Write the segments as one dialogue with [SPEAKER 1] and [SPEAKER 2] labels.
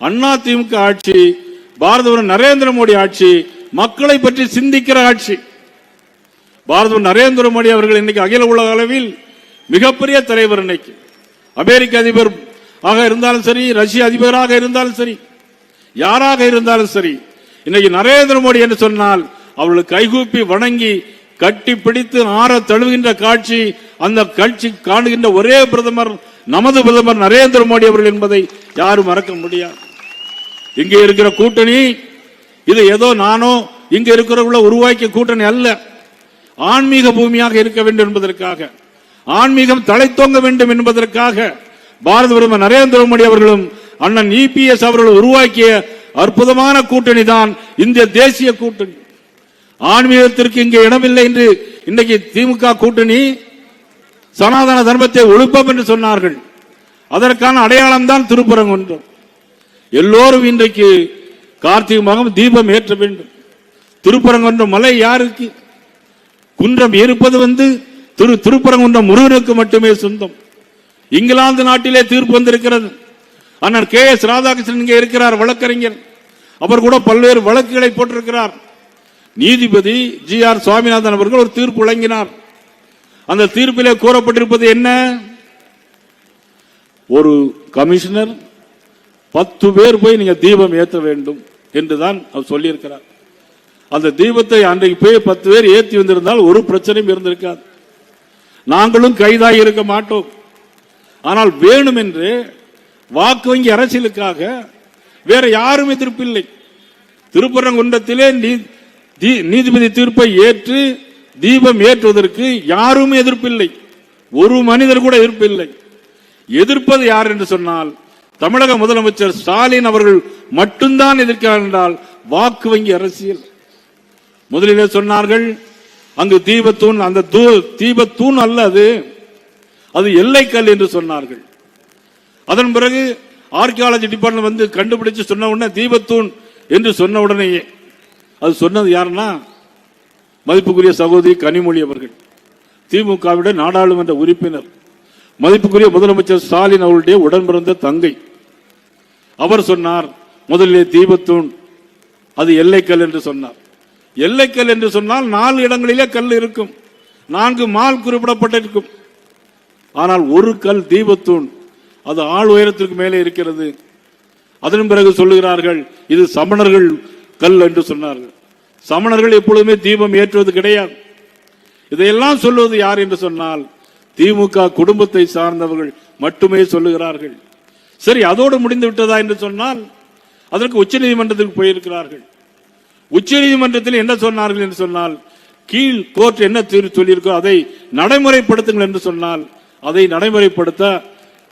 [SPEAKER 1] அண்ணா திமுக ஆட்சி பாரத நரேந்திர மோடி ஆட்சி மக்களை பற்றி சிந்திக்கிற ஆட்சி. பாரத நரேந்திர மோடி அவர்கள் இன்னைக்கு அகில உலக அளவில் மிகப்பெரிய தலைவர் இன்னைக்கு. அமெரிக்க அதிபர் ஆக இருந்தாலும் சரி ரஷ்ய அதிபராக இருந்தாலும் சரி யாராக இருந்தாலும் சரி இன்னைக்கு நரேந்திர மோடி என்று சொன்னால் அவர்களுக்கு கைகூப்பி வணங்கி கட்டி பிடித்து ஆற தழுவுகின்ற காட்சி அந்த காட்சி காணுகின்ற ஒரே பிரதமர் நமது பிரதமர் நரேந்திர மோடி அவர்கள் என்பதை யாரும் மறக்க முடியாது. இங்கே இருக்கிற கூட்டணி இது ஏதோ நானோ இங்க இருக்கிறவங்கள உருவாக்கிய கூட்டணி அல்ல. ஆன்மீக பூமியாக இருக்க வேண்டும் என்பதற்காக ஆன்மீகம் தலைத்தோங்க வேண்டும் என்பதற்காக பாரத பிரதமர் நரேந்திர மோடி அவர்களும் அண்ணன் இபிஎஸ் அவர்கள் உருவாக்கிய அற்புதமான கூட்டணி தான் இந்திய தேசிய கூட்டணி. ஆன்மீகத்திற்கு இங்கே இடமில்லை என்று இன்றைக்கு திமுக கூட்டணி சனாதன தர்மத்தை ஒழுப்பம் என்று சொன்னார்கள். அதற்கான அடையாளம் தான் திருப்பரங்குன்றம். எல்லோரும் இன்றைக்கு கார்த்திகை மாதம் தீபம் ஏற்ற வேண்டும். திருப்பரங்குன்றம் மலை யாருக்கு? குன்றம் இருப்பது வந்து திரு திருப்பரங்குன்றம் முருகனுக்கு மட்டுமே சொந்தம். இங்கிலாந்து நாட்டிலே தீர்ப்பு வந்திருக்கிறது. அண்ணன் கே எஸ் ராதாகிருஷ்ணன் இங்கே இருக்கிறார் வழக்கறிஞர். அவர் கூட பல்வேறு வழக்குகளை போட்டிருக்கிறார். நீதிபதி ஜி ஆர் சுவாமிநாதன் அவர்கள் ஒரு தீர்ப்பு வழங்கினார். அந்த தீர்ப்பிலே கூறப்பட்டிருப்பது என்ன? ஒரு கமிஷனர் பத்து பேர் போய் நீங்க தீபம் ஏற்ற வேண்டும் என்றுதான் அவர் சொல்லியிருக்கிறார். அந்த தீபத்தை அன்றைக்கு போய் பத்து பேர் ஏற்றி வந்திருந்தால் ஒரு பிரச்சனையும் இருந்திருக்காது. நாங்களும் கைதாகி இருக்க மாட்டோம். ஆனால் வேணும் என்று வாக்கு வங்கி அரசியலுக்காக வேற யாரும் எதிர்ப்பில்லை திருப்பரங்குன்றத்திலே நீ- தீ- நீதிபதி தீர்ப்பை ஏற்று தீபம் ஏற்றுவதற்கு யாரும் எதிர்ப்பில்லை. ஒரு மனிதர் கூட எதிர்ப்பில்லை. எதிர்ப்பது யார் என்று சொன்னால் தமிழக முதலமைச்சர் ஸ்டாலின் அவர்கள் மட்டும்தான் எதிர்க்கிறார் என்றால் வாக்கு வங்கி அரசியல். முதலிலே சொன்னார்கள் அங்கு தீபத்தூண் அந்த தூ- தீபத்தூண் அல்ல அது. அது எல்லைக்கல் என்று சொன்னார்கள். அதன் பிறகு ஆர்கியாலஜி டிபார்ட்மெண்ட் வந்து கண்டுபிடிச்சு சொன்ன உடனே தீபத்தூண் என்று சொன்ன உடனேயே அது சொன்னது யாருன்னா மதிப்புக்குரிய சகோதரி கனிமொழி அவர்கள். திமுகவிட நாடாளுமன்ற உறுப்பினர். மதிப்புக்குரிய முதலமைச்சர் ஸ்டாலின் அவருடைய உடன் பிறந்த தங்கை. அவர் சொன்னார் முதலிலே தீபத்தூண் அது எல்லைக்கல் என்று சொன்னார். எல்லைக்கல் என்று சொன்னால் நாலு இடங்களிலே கல் இருக்கும் நான்கு மால் குறிப்பிடப்பட்டிருக்கும். ஆனால் ஒரு கல் தீபத்தூண் அது ஆள் உயரத்திற்கு மேலே இருக்கிறது. அதன் பிறகு சொல்லுகிறார்கள் இது சமணர்கள் கல் என்று சொன்னார்கள். சமணர்கள் எப்பொழுதுமே தீபம் ஏற்றுவது கிடையாது. இதையெல்லாம் சொல்லுவது யார் என்று சொன்னால் திமுக குடும்பத்தை சார்ந்தவர்கள் மட்டுமே சொல்லுகிறார்கள். சரி அதோடு முடிந்து விட்டதா என்று சொன்னால் அதற்கு உச்சநீதிமன்றத்துக்கு போயிருக்கிறார்கள். உச்சநீதிமன்றத்தில் என்ன சொன்னார்கள் என்று சொன்னால் கீழ் கோர்ட் என்ன தீர்வு சொல்லியிருக்கோ அதை நடைமுறைப்படுத்துங்கள் என்று சொன்னால் அதை நடைமுறைப்படுத்த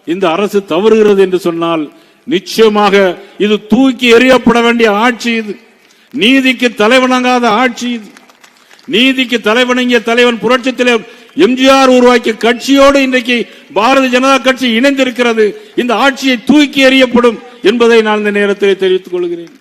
[SPEAKER 1] இந்த அரசு தவறுகிறது என்று சொன்னால் நிச்சயமாக இது தூக்கி எறியப்பட வேண்டிய ஆட்சி இது. நீதிக்கு தலைவணங்காத ஆட்சி இது. நீதிக்கு தலைவணங்கிய தலைவன் புரட்சத்திலே எம்ஜிஆர் உருவாக்கிய கட்சியோடு இன்றைக்கு பாரதிய ஜனதா கட்சி இணைந்திருக்கிறது. இந்த ஆட்சியை தூக்கி எறியப்படும் என்பதை நான் இந்த நேரத்தில் தெரிவித்துக் கொள்கிறேன்.